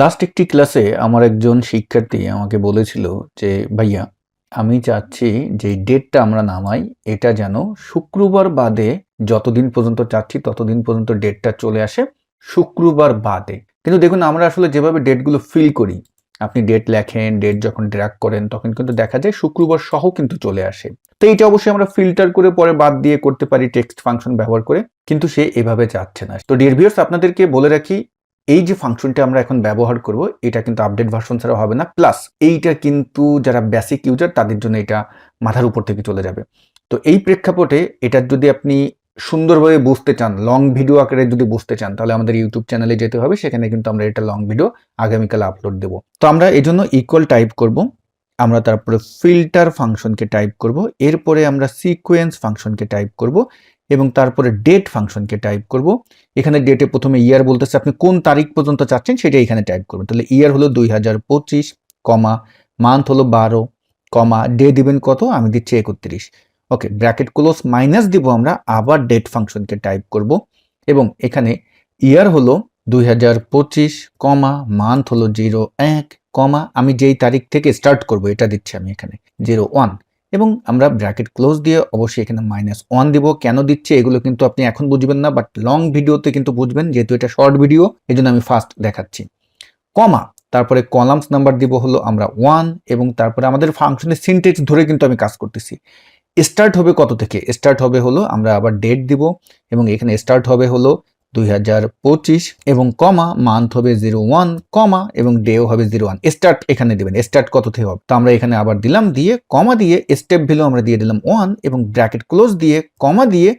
Last একটি ক্লাসে আমার একজন শিক্ষার্থী আমাকে বলেছিল যে, ভাইয়া, আমি চাচ্ছি যে ডেটটা আমরা নামাই, এটা যেন শুক্রবার বাদে যতদিন পর্যন্ত চাচ্ছি, ততদিন পর্যন্ত ডেটটা চলে আসে শুক্রবার বাদে। কিন্তু দেখুন, আমরা আসলে যেভাবে ডেটগুলো ফিল করি, আপনি ডেট লেখেন ডেট যখন ড্র্যাগ করেন, তখন কিন্তু দেখা যায় শুক্রবার সহ কিন্তু চলে আসে। তো এইটা অবশ্যই আমরা ফিল্টার করে পরে বাদ দিয়ে করতে পারি টেক্সট ফাংশন ব্যবহার করে, কিন্তু সে এভাবে যাচ্ছে না। তো ডিয়ার ভিউয়ার্স আপনাদেরকে বলে রাখি এই যে ফাংশনটা আমরা এখন ব্যবহার করব, এটা কিন্তু আপডেট ভার্সন ছাড়া হবে না। প্লাস এইটা কিন্তু যারা বেসিক ইউজার তাদের জন্য এটা মাথার উপর থেকে চলে যাবে। তো এই প্রেক্ষাপটে এটা যদি আপনি সুন্দরভাবে বুঝতে চান লং ভিডিও আকারে যদি বুঝতে চান, তাহলে আমাদের ইউটিউব চ্যানেলে যেতে হবে। সেখানে কিন্তু আমরা এটা লং ভিডিও আগামীকাল আপলোড দেব। তো আমরা এই জন্য ইকুয়াল টাইপ করব। আমরা তারপরে ফিল্টার ফাংশনকে টাইপ করব। এরপরে আমরা সিকোয়েন্স ফাংশনকে টাইপ করব। এবং তারপরে ডেট ফাংশনকে টাইপ করব। এখানে ডেটে প্রথমে ইয়ার বলতেছে, আপনি কোন তারিখ পর্যন্ত চাচ্ছেন সেটা এখানে টাইপ করবেন। তাহলে ইয়ার হলো দুই হাজার পঁচিশ কমা মান্থ হলো বারো কমা ডে দিবেন কত? আমি দিচ্ছি একত্রিশ। ওকে ব্র্যাকেট ক্লোজ মাইনাস দিব আমরা, আবার ডেট ফাংশনকে টাইপ করব। এবং এখানে ইয়ার হলো দুই হাজার পঁচিশ কমা মান্থ হলো জিরো এক কমা আমি যেই তারিখ থেকে স্টার্ট করব, এটা দিচ্ছি আমি এখানে জিরো ওয়ান এবং আমরা ব্র্যাকেট ক্লোজ দিয়ে অবশ্যই এখানে মাইনাস ওয়ান দিব। কেন দিচ্ছে এগুলো কিন্তু আপনি এখন বুঝবেন না বাট লং ভিডিওতে কিন্তু বুঝবেন, যেহেতু এটা শর্ট ভিডিও এই আমি ফার্স্ট দেখাচ্ছি। কমা তারপরে কলামস নাম্বার দিব হলো আমরা ওয়ান এবং তারপরে আমাদের ফাংশনের সিনটেক্স ধরে কিন্তু আমি কাজ করতেছি। স্টার্ট হবে কত থেকে? স্টার্ট হবে হলো আমরা আবার ডেট দিব, এবং এখানে স্টার্ট হবে হলো দুই হাজার পঁচিশ এবং কমা মান্থ হবে জিরো ওয়ান কমা এবং ডেও হবে জিরো ওয়ান স্টার্ট এখানে দেবেন স্টার্ট কত থেকে হবে? তো আমরা এখানে আবার দিলাম, দিয়ে কমা দিয়ে স্টেপ ভ্যালু আমরা দিয়ে দিলাম ওয়ান এবং ব্র্যাকেট ক্লোজ দিয়ে কমা দিয়ে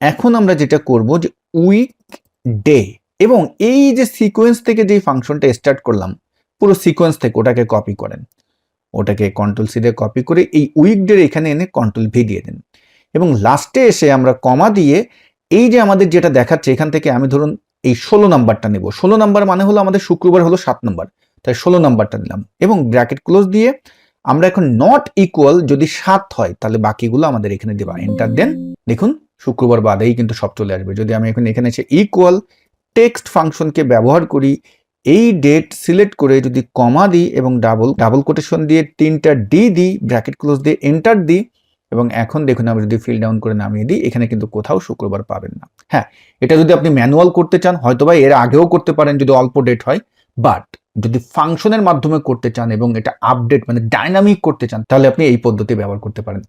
এখন আমরা যেটা করব যে উইক ডে এবং এই যে সিকোয়েন্স থেকে যে ফাংশনটা স্টার্ট করলাম, পুরো সিকোয়েন্স থেকে ওটাকে কপি করেন। ওটাকে কন্ট্রোল সি দিয়ে কপি করে এই উইক উইকডের এখানে এনে কন্ট্রোল ভি দিয়ে দেন। এবং লাস্টে এসে আমরা কমা দিয়ে এই যে আমাদের যেটা দেখাচ্ছে, এখান থেকে আমি ধরুন এই ষোলো নাম্বারটা নেব। ষোলো নাম্বার মানে হলো আমাদের শুক্রবার হলো সাত নাম্বার। তাই ষোলো নাম্বারটা নিলাম এবং ব্র্যাকেট ক্লোজ দিয়ে আমরা এখন নট ইকুয়াল যদি সাত হয়, তাহলে বাকিগুলো আমাদের এখানে দেবা। এন্টার দেন। দেখুন, শুক্রবার বাদেই কিন্তু সব চলে আসবে। যদি আমি এখন এখানে এসে ইকুয়াল টেক্সট ফাংশনকে ব্যবহার করি, এই ডেট সিলেক্ট করে যদি কমা দিই এবং ডাবল ডাবল কোটেশন দিয়ে তিনটা ডি দিই, ব্র্যাকেট ক্লোজ দিয়ে এন্টার দিই এবং এখন দেখুন আমরা যদি ফিল ডাউন করে নামিয়ে দিই, এখানে কিন্তু কোথাও শুক্রবার পাবেন না। হ্যাঁ এটা যদি আপনি ম্যানুয়াল করতে চান, হয়তোবা এর আগেও করতে পারেন যদি অল্প ডেট হয় বাট যদি ফাংশনের মাধ্যমে করতে চান এবং এটা আপডেট মানে ডাইনামিক করতে চান, তাহলে আপনি এই পদ্ধতি ব্যবহার করতে পারেন।